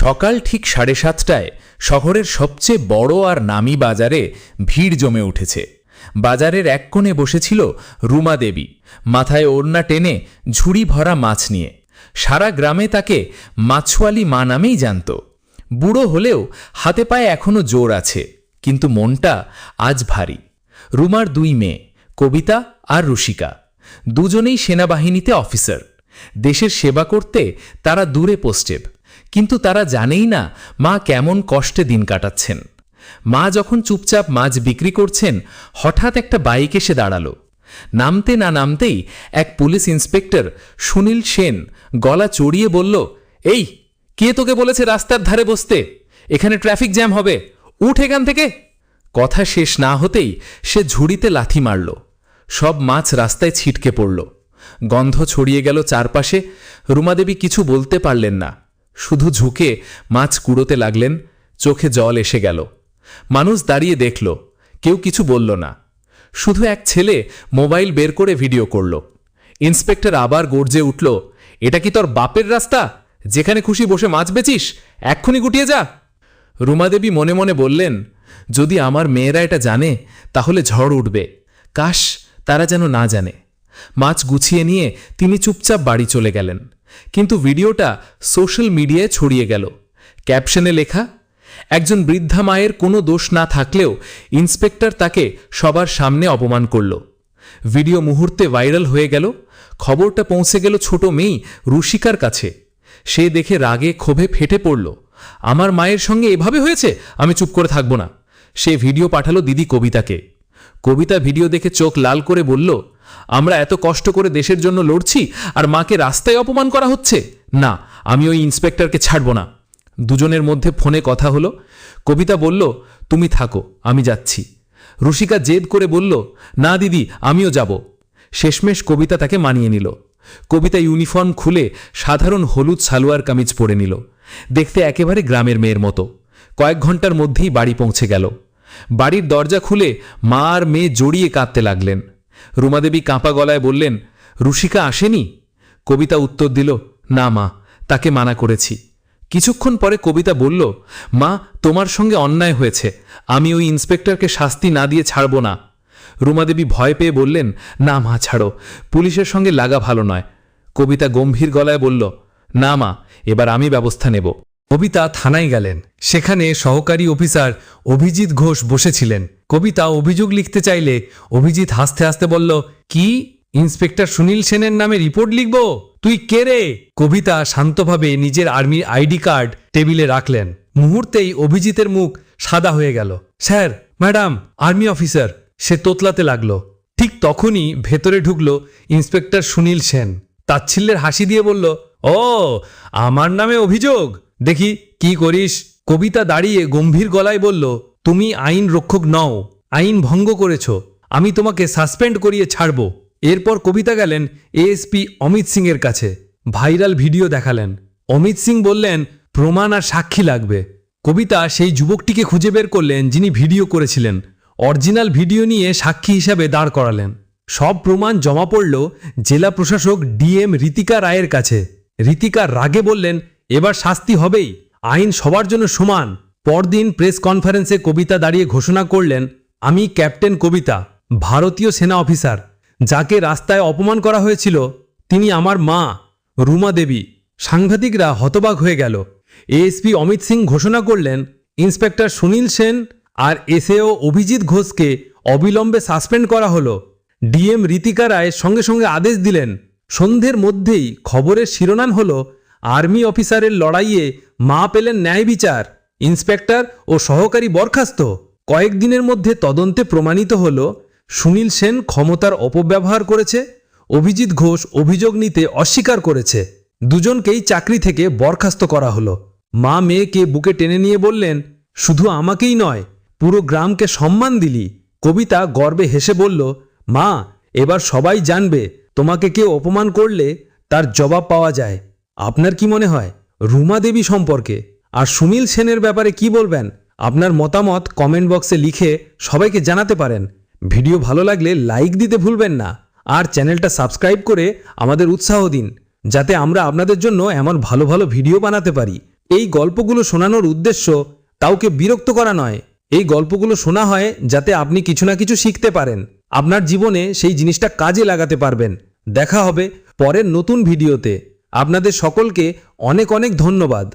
সকাল ঠিক সাড়ে সাতটায় শহরের সবচেয়ে বড় আর নামি বাজারে ভিড় জমে উঠেছে। বাজারের এক কোণে বসেছিল রুমা দেবী। মাথায় ওড়না টেনে ঝুড়ি ভরা মাছ নিয়ে। সারা গ্রামে তাকে মাছওয়ালি মা নামেই জানত। বুড়ো হলেও হাতে পায়ে এখনও জোর আছে, কিন্তু মনটা আজ ভারী। রুমার দুই মেয়ে, কবিতা আর রুষিকা দুজনেই সেনাবাহিনীতে অফিসার। দেশের সেবা করতে তারা দূরে পোস্টেব। কিন্তু তারা জানেই না মা কেমন কষ্টে দিন কাটাচ্ছেন। মা যখন চুপচাপ মাছ বিক্রি করছেন, হঠাৎ একটা বাইক এসে দাঁড়াল। নামতে না নামতেই এক পুলিশ ইন্সপেক্টর সুনীল সেন গলা চড়িয়ে বলল, এই, কে তোকে বলেছে রাস্তার ধারে বসতে? এখানে ট্রাফিক জ্যাম হবে। উঠ এখান থেকে! কথা শেষ না হতেই সে ঝুড়িতে লাথি মারল। সব মাছ রাস্তায় ছিটকে পড়ল। গন্ধ ছড়িয়ে গেল চারপাশে। রুমাদেবী কিছু বলতে পারলেন না। শুধু ঝুঁকে মাছ কুড়োতে লাগলেন, চোখে জল এসে গেল। মানুষ দাঁড়িয়ে দেখল, কেউ কিছু বলল না। শুধু এক ছেলে মোবাইল বের করে ভিডিও করল। ইন্সপেক্টর আবার গর্জে উঠল, এটা কি তোর বাপের রাস্তা? যেখানে খুশি বসে মাছ বেচিস, এক্ষুনি গুটিয়ে যা। রুমাদেবী মনে মনে বললেন, যদি আমার মেয়েরা এটা জানে, তাহলে ঝড় উঠবে। কাশ, তারা যেন না জানে। মাছ গুছিয়ে নিয়ে তিনি চুপচাপ বাড়ি চলে গেলেন। কিন্তু ভিডিওটা সোশ্যাল মিডিয়ায় ছড়িয়ে গেল। ক্যাপশনে লেখা, একজন বৃদ্ধা মায়ের কোনো দোষ না থাকলেও ইন্সপেক্টর তাকে সবার সামনে অপমান করল। ভিডিও মুহূর্তে ভাইরাল হয়ে গেল, খবরটা পৌঁছে গেল ছোট মেয়ে রুশিকার কাছে। সে দেখে রাগে ক্ষোভে ফেটে পড়ল, আমার মায়ের সঙ্গে এভাবে হয়েছে? আমি চুপ করে থাকব না। সে ভিডিও পাঠালো দিদি কবিতাকে। কবিতা ভিডিও দেখে চোখ লাল করে বলল আমরা এত কষ্ট করে দেশের জন্য লড়ছি আর মাকে রাস্তায় অপমান করা হচ্ছে? না, আমি ওই ইন্সপেক্টরকে ছাড়ব না। দুজনের মধ্যে ফোনে কথা হলো। কবিতা বলল, তুমি থাকো, আমি যাচ্ছি। রুষিকা জেদ করে বলল, না দিদি, আমিও যাব। শেষমেশ কবিতা তাকে মানিয়ে নিল। কবিতা ইউনিফর্ম খুলে সাধারণ হলুদ সালোয়ার কামিজ পরে নিল। দেখতে একেবারে গ্রামের মেয়ের মতো। কয়েক ঘণ্টার মধ্যেই বাড়ি পৌঁছে গেল। বাড়ির দরজা খুলে মা আর মেয়ে জড়িয়ে কাঁদতে লাগলেন। রুমাদেবী কাঁপা গলায় বললেন রুষিকা আসেনি? কবিতা উত্তর দিল, না মা, তাকে মানা করেছি। কিছুক্ষণ পরে কবিতা বলল, মা, তোমার সঙ্গে অন্যায় হয়েছে, আমি ওই ইন্সপেক্টরকে শাস্তি না দিয়ে ছাড়ব না। রুমাদেবী ভয় পেয়ে বললেন, না মা, ছাড়ো, পুলিশের সঙ্গে লাগা ভালো নয়। কবিতা গম্ভীর গলায় বলল, না মা, এবার আমি ব্যবস্থা নেব। কবিতা থানায় গেলেন, সেখানে সহকারী অফিসার অভিজিৎ ঘোষ বসেছিলেন। কবিতা অভিযোগ লিখতে চাইলে অভিজিৎ হাসতে হাসতে বলল, কি? ইন্সপেক্টর সুনীল সেনের নামে রিপোর্ট লিখব? তুই কে রে? কবিতা শান্তভাবে নিজের আর্মির আইডি কার্ড টেবিলে রাখলেন। মুহূর্তেই অভিজিতের মুখ সাদা হয়ে গেল। Sir, madam, army officer. সে তোতলাতে লাগল। ঠিক তখনই ভেতরে ঢুকল ইন্সপেক্টর সুনীল সেন। তাচ্ছিল্যের হাসি দিয়ে বলল, ও, আমার নামে অভিযোগ? দেখি কি করিস? কবিতা দাঁড়িয়ে গম্ভীর গলায় বলল তুমি আইন রক্ষক নও, আইন ভঙ্গ করেছ, আমি তোমাকে সাসপেন্ড করিয়ে ছাড়ব। এরপর কবিতা গেলেন এএসপি অমিত সিংয়ের কাছে। ভাইরাল ভিডিও দেখালেন। অমিত সিং বললেন, প্রমাণ আর সাক্ষী লাগবে। কবিতা সেই যুবকটিকে খুঁজে বের করলেন যিনি ভিডিও করেছিলেন। অরিজিনাল ভিডিও নিয়ে সাক্ষী হিসাবে দাঁড় করালেন। সব প্রমাণ জমা পড়ল জেলা প্রশাসক ডিএম রীতিকা রায়ের কাছে। রীতিকা রাগে বললেন, এবার শাস্তি হবেই, আইন সবার জন্য সমান। পরদিন প্রেস কনফারেন্সে কবিতা দাঁড়িয়ে ঘোষণা করলেন, আমি ক্যাপ্টেন কবিতা, ভারতীয় সেনা অফিসার। যাকে রাস্তায় অপমান করা হয়েছিল, তিনি আমার মা, রুমা দেবী। সাংবাদিকরা হতবাক হয়ে গেল। এএসপি অমিত সিং ঘোষণা করলেন, ইন্সপেক্টর সুনীল সেন আর এসএও অভিজিৎ ঘোষকে অবিলম্বে সাসপেন্ড করা হলো। ডিএম রীতিকা রায় সঙ্গে সঙ্গে আদেশ দিলেন। সন্ধ্যের মধ্যেই খবরের শিরোনাম হল, আর্মি অফিসারের লড়াইয়ে মা পেলেন ন্যায় বিচার। ইন্সপেক্টর ও সহকারী বরখাস্ত। কয়েকদিনের মধ্যে তদন্তে প্রমাণিত হল, সুনীল সেন ক্ষমতার অপব্যবহার করেছে, অভিজিৎ ঘোষ অভিযোগ নিতে অস্বীকার করেছে। দুজনকেই চাকরি থেকে বরখাস্ত করা হলো। মা মেয়েকে বুকে টেনে নিয়ে বললেন, শুধু আমাকেই নয়, পুরো গ্রামকে সম্মান দিলি। কবিতা গর্বে হেসে বলল, মা, এবার সবাই জানবে তোমাকে কেউ অপমান করলে তার জবাব পাওয়া যায়। আপনার কি মনে হয়, রুমা দেবী সম্পর্কে? আর সুনীল সেনের ব্যাপারে কি বলবেন? আপনার মতামত কমেন্ট বক্সে লিখে সবাইকে জানাতে পারেন। ভিডিও ভালো লাগলে লাইক দিতে ভুলবেন না। আর চ্যানেলটা সাবস্ক্রাইব করে আমাদের উৎসাহ দিন, যাতে আমরা আপনাদের জন্য এমন ভালো ভালো ভিডিও বানাতে পারি। এই গল্পগুলো শোনানোর উদ্দেশ্য কাউকে বিরক্ত করা নয়। এই গল্পগুলো শোনা হয় যাতে আপনি কিছু না কিছু শিখতে পারেন। আপনার জীবনে সেই জিনিসটা কাজে লাগাতে পারবেন। দেখা হবে পরের নতুন ভিডিওতে। আপনাদের সকলকে অনেক অনেক ধন্যবাদ।